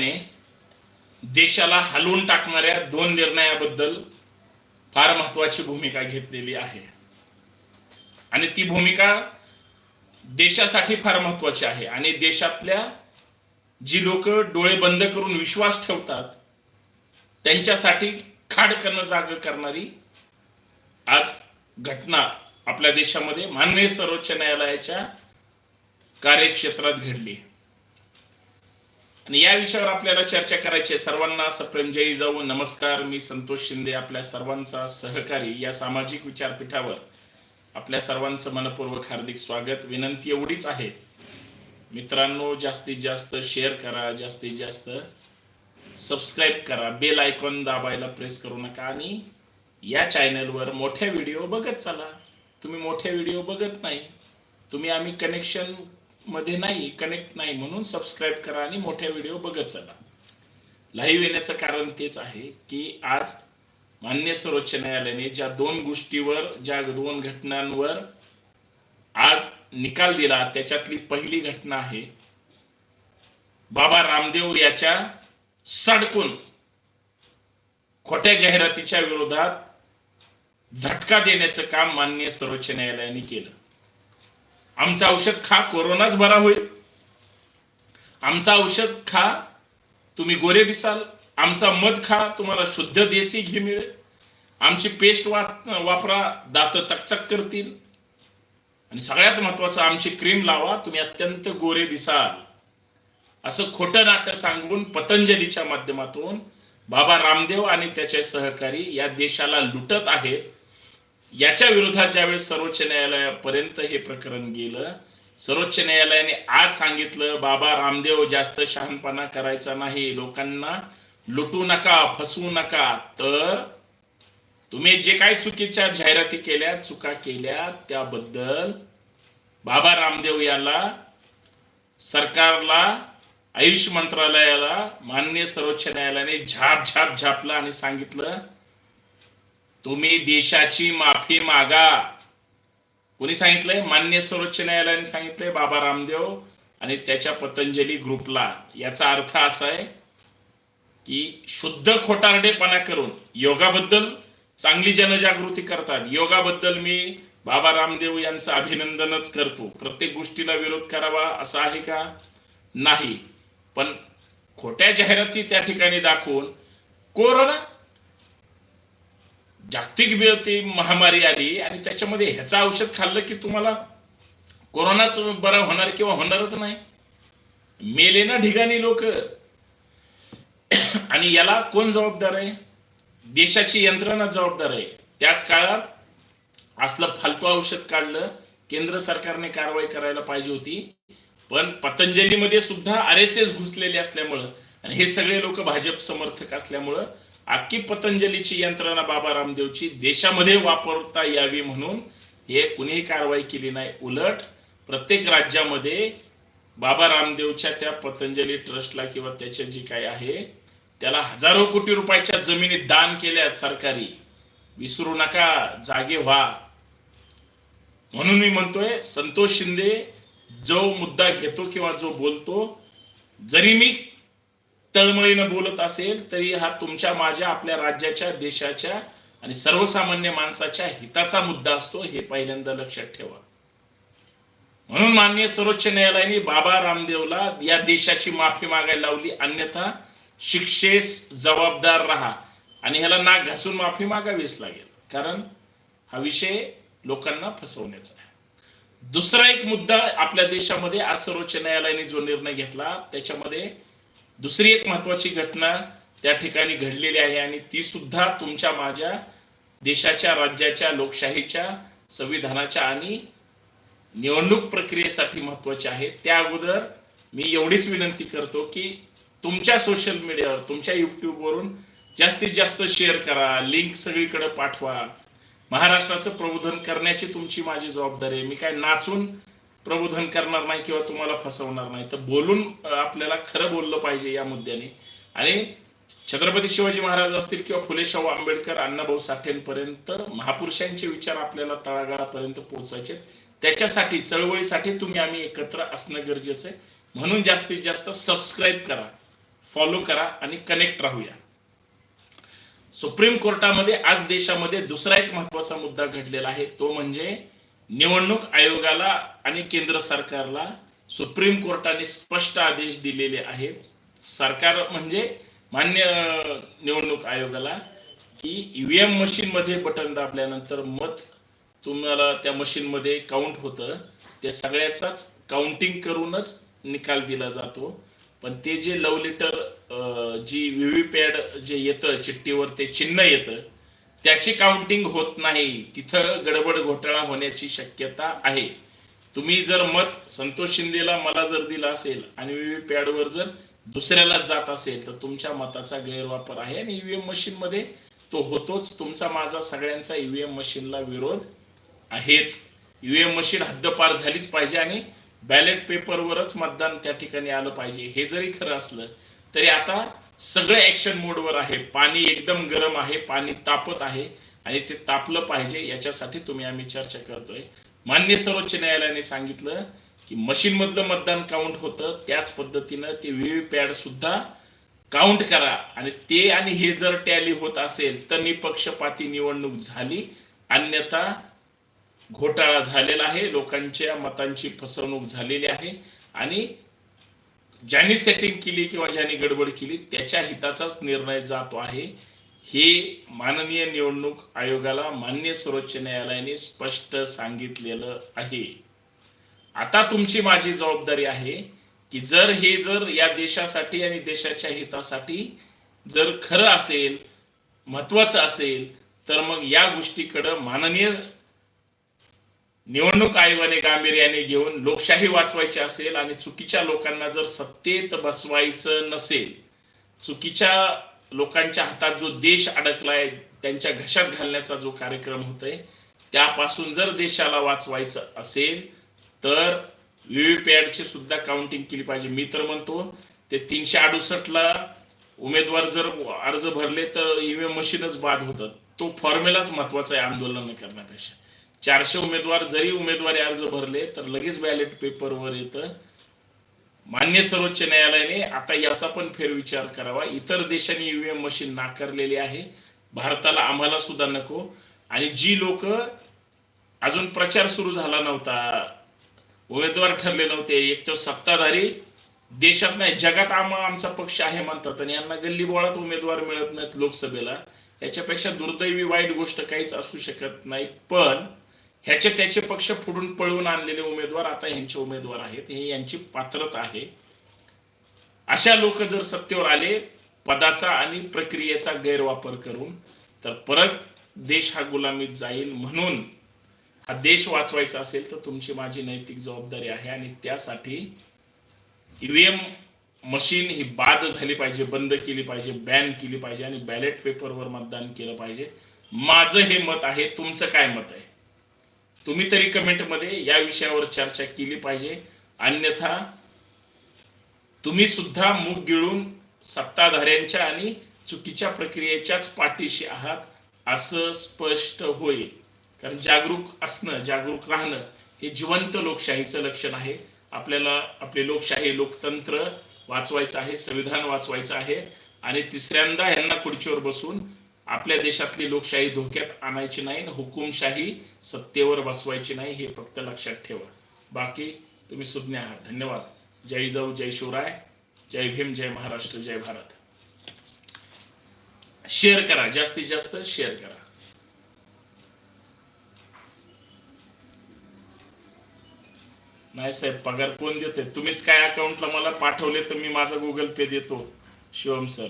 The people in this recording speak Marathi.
न्यायालयाने देशाला हलवून टाकणाऱ्या दोन निर्णयाबद्दल फार महत्वाची भूमिका घेतलेली आहे. आणि ती भूमिका देशासाठी फार महत्वाची आहे. आणि देशातल्या जी लोक डोळे बंद करून विश्वास ठेवतात त्यांच्यासाठी खाडकन जाग करणारी आज घटना आपल्या देशामध्ये माननीय सर्वोच्च न्यायालयाच्या कार्यक्षेत्रात घडली. आणि या विषयावर आपल्याला चर्चा करायची आहे. सर्वांना सप्रेम जय जाऊ नमस्कार. मी संतोष शिंदे आपल्या सर्वांचा सहकारी या सामाजिक विचारपीठावर आपल्या सर्वांचं मनपूर्वक हार्दिक स्वागत. विनंती एवढीच आहे. मित्रांनो जास्तीत जास्त शेअर करा जास्तीत जास्त सबस्क्राईब करा. बेल आयकॉन दाबायला प्रेस करू नका. आणि या चॅनलवर मोठ्या व्हिडिओ बघत चला. तुम्ही मोठे व्हिडिओ बघत नाही. तुम्ही आम्ही कनेक्शन मध्ये नाही कनेक्ट नाही म्हणून सबस्क्राईब करा आणि मोठ्या व्हिडिओ बघत चला. लाईव्ह येण्याचं कारण तेच आहे की आज मान्य सर्वोच्च न्यायालयाने ज्या दोन गोष्टीवर ज्या दोन घटनांवर आज निकाल दिला त्याच्यातली पहिली घटना आहे बाबा रामदेव याच्या सडकून खोट्या जाहिरातीच्या विरोधात झटका देण्याचं काम मान्य सर्वोच्च न्यायालयाने केलं. आमचं औषध खा कोरोनाच बरा होईल. आमचं औषध खा तुम्ही गोरे दिसाल. आमचा मध खा तुम्हाला शुद्ध देसी घी मिळेल. आमची पेस्ट वापरा दात चकचक करतील. आणि सगळ्यात महत्वाचं आमची क्रीम लावा तुम्ही अत्यंत गोरे दिसाल. असं खोटं नाटक सांगून पतंजलीच्या माध्यमातून बाबा रामदेव आणि त्याचे सहकारी या देशाला लुटत आहेत. याच्या विरोधात ज्यावेळेस सर्वोच्च न्यायालयापर्यंत हे प्रकरण गेलं सर्वोच्च न्यायालयाने आज सांगितलं बाबा रामदेव जास्त शहाणपणा करायचा नाही लोकांना लुटू नका फसवू नका तर तुम्ही जे काही चुकीच्या जाहिराती केल्या चुका केल्या त्याबद्दल बाबा रामदेव याला सरकारला आयुष मंत्रालयाला मान्य सर्वोच्च न्यायालयाने झाप झाप झापलं आणि सांगितलं तुम्ही देशाची माफी मागा. कोणी सांगितलंय? मान्य सर्वोच्च न्यायालयाने सांगितलंय बाबा रामदेव आणि त्याच्या पतंजली ग्रुपला. याचा अर्थ असा आहे की शुद्ध खोटारडेपणा करून योगाबद्दल चांगली जनजागृती करतात. योगाबद्दल मी बाबा रामदेव यांचं अभिनंदनच करतो. प्रत्येक गोष्टीला विरोध करावा असा आहे का? नाही. पण खोट्या जाहिराती त्या ठिकाणी दाखवून कोरोना जागतिक वेळ ती महामारी आली आणि त्याच्यामध्ये ह्याचं औषध खाल्लं की तुम्हाला कोरोनाच बरा होणार किंवा होणारच नाही. मेले ना ठिकाणी लोक. आणि याला कोण जबाबदार आहे? देशाची यंत्रणा जबाबदार आहे. त्याच काळात असलं फालतू औषध काढलं केंद्र सरकारने कारवाई करायला पाहिजे होती. पण पतंजलीमध्ये सुद्धा आर एस एस घुसलेले असल्यामुळं आणि हे सगळे लोक भाजप समर्थक असल्यामुळं अख्खी पतंजलीची यंत्रणा बाबा रामदेवची देशामध्ये वापरता यावी म्हणून हे कुणीही कारवाई केली नाही. उलट प्रत्येक राज्यामध्ये बाबा रामदेवच्या त्या पतंजली ट्रस्टला किंवा त्याच्या जी काय आहे त्याला हजारो कोटी रुपयाच्या जमिनी दान केल्या सरकारी. विसरू नका जागे व्हा. म्हणून मी म्हणतोय संतोष शिंदे जो मुद्दा घेतो किंवा जो बोलतो जरी मी तळमळीनं बोलत असेल तरी हा तुमच्या माझ्या आपल्या राज्याच्या देशाच्या आणि सर्वसामान्य माणसाच्या हिताचा मुद्दा असतो हे पहिल्यांदा लक्षात ठेवा. म्हणून माननीय सर्वोच्च न्यायालयाने बाबा रामदेवला या देशाची माफी मागायला लावली अन्यथा शिक्षेस जबाबदार राहा आणि ह्याला नाक घासून माफी मागावीच लागेल. कारण हा विषय लोकांना फसवण्याचा आहे. दुसरा एक मुद्दा आपल्या देशामध्ये आज सर्वोच्च न्यायालयाने जो निर्णय घेतला त्याच्यामध्ये दुसरी एक महत्वाची घटना त्या ठिकाणी घडलेली आहे आणि ती सुद्धा तुमच्या माझ्या देशाच्या राज्याच्या लोकशाहीच्या संविधानाच्या आणि निवडणूक प्रक्रियेसाठी महत्वाची आहे. त्या अगोदर मी एवढीच विनंती करतो की तुमच्या सोशल मीडियावर तुमच्या युट्यूबवरून जास्तीत जास्त शेअर करा लिंक सगळीकडे पाठवा. महाराष्ट्राचं प्रबोधन करण्याची तुमची माझी जबाबदारी आहे. मी काय नाचून प्रबोधन करणार नाही किंवा तुम्हाला फसवणार नाही. तर बोलून आपल्याला खरं बोललं पाहिजे या मुद्द्याने. आणि छत्रपती शिवाजी महाराज असतील किंवा फुले शाहू आंबेडकर अण्णाभाऊ साठेंपर्यंत महापुरुषांचे विचार आपल्याला तळागाळापर्यंत पोहोचायचे त्याच्यासाठी चळवळीसाठी तुम्ही आम्ही एकत्र असणं गरजेचं आहे. म्हणून जास्तीत जास्त सबस्क्राईब करा फॉलो करा आणि कनेक्ट राहूया. सुप्रीम कोर्टामध्ये आज देशामध्ये दुसरा एक महत्त्वाचा मुद्दा घडलेला आहे. तो म्हणजे निवडणूक आयोगाला आणि केंद्र सरकारला सुप्रीम कोर्टाने स्पष्ट आदेश दिलेले आहेत. सरकार म्हणजे मान्य निवडणूक आयोगाला की ईव्हीएम मशीन मध्ये बटन दाबल्यानंतर मत तुम्हाला त्या मशीन मध्ये काउंट होतं. ते सगळ्याचाच काउंटिंग करूनच निकाल दिला जातो. पण ते जे लव लेटर जी व्हीव्हीपॅड जे येतं चिठ्ठीवर ते चिन्ह येतं त्याची काउंटिंग होत नाही. तिथं गडबड घोटाळा होण्याची शक्यता आहे. तुम्ही जर मत संतोष शिंदेला मला जर दिला असेल आणि व्हीव्हीपॅड पॅडवर जर दुसऱ्याला जात असेल तर तुमच्या मताचा गैरवापर आहे आणि ईव्हीएम मशीन मध्ये तो होतोच. तुमचा माझा सगळ्यांचा ईव्हीएम मशीनला विरोध आहेच. ईव्हीएम मशीन हद्दपार झालीच पाहिजे आणि बॅलेट पेपरवरच मतदान त्या ठिकाणी आलं पाहिजे. हे जरी खरं असलं तरी आता सगळे ऍक्शन मोडवर आहे. पाणी एकदम गरम आहे पाणी तापत आहे आणि ते तापलं पाहिजे याच्यासाठी तुम्ही आम्ही चर्चा करतोय. मान्य सर्वोच्च न्यायालयाने सांगितलं की मशीन मधलं मतदान काउंट होतं त्याच पद्धतीनं ते व्हीव्हीपॅड सुद्धा काउंट करा. आणि ते आणि हे जर टॅली होत असेल तर निपक्षपाती निवडणूक झाली. अन्यथा घोटाळा झालेला आहे. लोकांच्या मतांची फसवणूक झालेली आहे. आणि ज्यांनी सेटिंग केली किंवा ज्यांनी गडबड केली त्याच्या हिताचाच निर्णय जातो आहे. हे माननीय निवडणूक आयोगाला मान्य सर्वोच्च न्यायालयाने स्पष्ट सांगितलेलं आहे. आता तुमची माझी जबाबदारी आहे की जर हे जर या देशासाठी आणि देशाच्या हितासाठी जर खरं असेल महत्वाचं असेल तर मग या गोष्टीकडं माननीय निवडणूक आयोगाने गांभीर्याने घेऊन लोकशाही वाचवायची असेल आणि चुकीच्या लोकांना जर सत्तेत बसवायचं नसेल चुकीच्या लोकांच्या हातात जो देश अडकलाय त्यांच्या घशात घालण्याचा जो कार्यक्रम होतोय त्यापासून जर देशाला वाचवायचं असेल तर व्हीव्हीपॅडची सुद्धा काउंटिंग केली पाहिजे. मी तर म्हणतो ते तीनशे अडुसष्टला उमेदवार जर अर्ज भरले तर ईव्हीएम मशीनच बाद होतात तो फॉर्म्युलाच महत्त्वाचा आहे आंदोलन करण्यापेक्षा. चारशे उमेदवार जरी उमेदवारी अर्ज भरले तर लगेच बॅलेट पेपरवर येतं. मान्य सर्वोच्च न्यायालयाने आता याचा पण फेरविचार करावा. इतर देशांनी ईव्हीएम मशीन नाकारलेली आहे. भारताला आम्हाला सुद्धा नको. आणि जी लोक अजून प्रचार सुरू झाला नव्हता उमेदवार ठरले नव्हते एक तर सत्ताधारी देशात नाही जगात आम आमचा पक्ष आहे म्हणतात आणि यांना गल्लीबोळात उमेदवार मिळत नाहीत लोकसभेला. याच्यापेक्षा दुर्दैवी वाईट गोष्ट काहीच असू शकत नाही. पण ह्याचे त्याचे पक्ष फुडून पळवून आणलेले उमेदवार आता यांचे उमेदवार आहेत. हे यांची पात्रता आहे. अशा लोक जर सत्तेवर आले पदाचा आणि प्रक्रियेचा गैरवापर करून तर परत देश हा गुलामीत जाईल म्हणून हा देश वाचवायचा असेल तर तुमची माझी नैतिक जबाबदारी आहे आणि त्यासाठी ईव्हीएम मशीन ही बाद झाली पाहिजे बंद केली पाहिजे बॅन केली पाहिजे आणि बॅलेट पेपरवर मतदान केलं पाहिजे. माझं हे मत आहे तुमचं काय मत आहे? तुम्ही तरी कमेंटमध्ये या विषयावर चर्चा केली पाहिजे. अन्यथा तुम्ही सुद्धा मूग गिळून सत्ताधाऱ्यांच्या आणि चुकीच्या प्रक्रियेच्याच पाठीशी आहात असं स्पष्ट होईल. कारण जागरूक असणं जागरूक राहणं हे जिवंत लोकशाहीचं लक्षण आहे. आपल्याला आपले लोकशाही लोकतंत्र वाचवायचं आहे संविधान वाचवायचं आहे. आणि तिसऱ्यांदा यांना खुर्चीवर बसून आपल्या देशातली लोकशाही धोक्यात आणायची नाही आणि हुकुमशाही सत्तेवर बसवायची नाही हे फक्त लक्षात ठेवा. बाकी तुम्ही सुज्ञ आहात. धन्यवाद. जय जाऊ जय शिवराय. जय भीम जय महाराष्ट्र जय भारत. शेअर करा. जास्तीत जास्त शेअर करा. नाही साहेब पगार कोण देते तुम्हीच काय अकाउंटला मला पाठवले तर मी माझा गुगल पे देतो. शिवम सर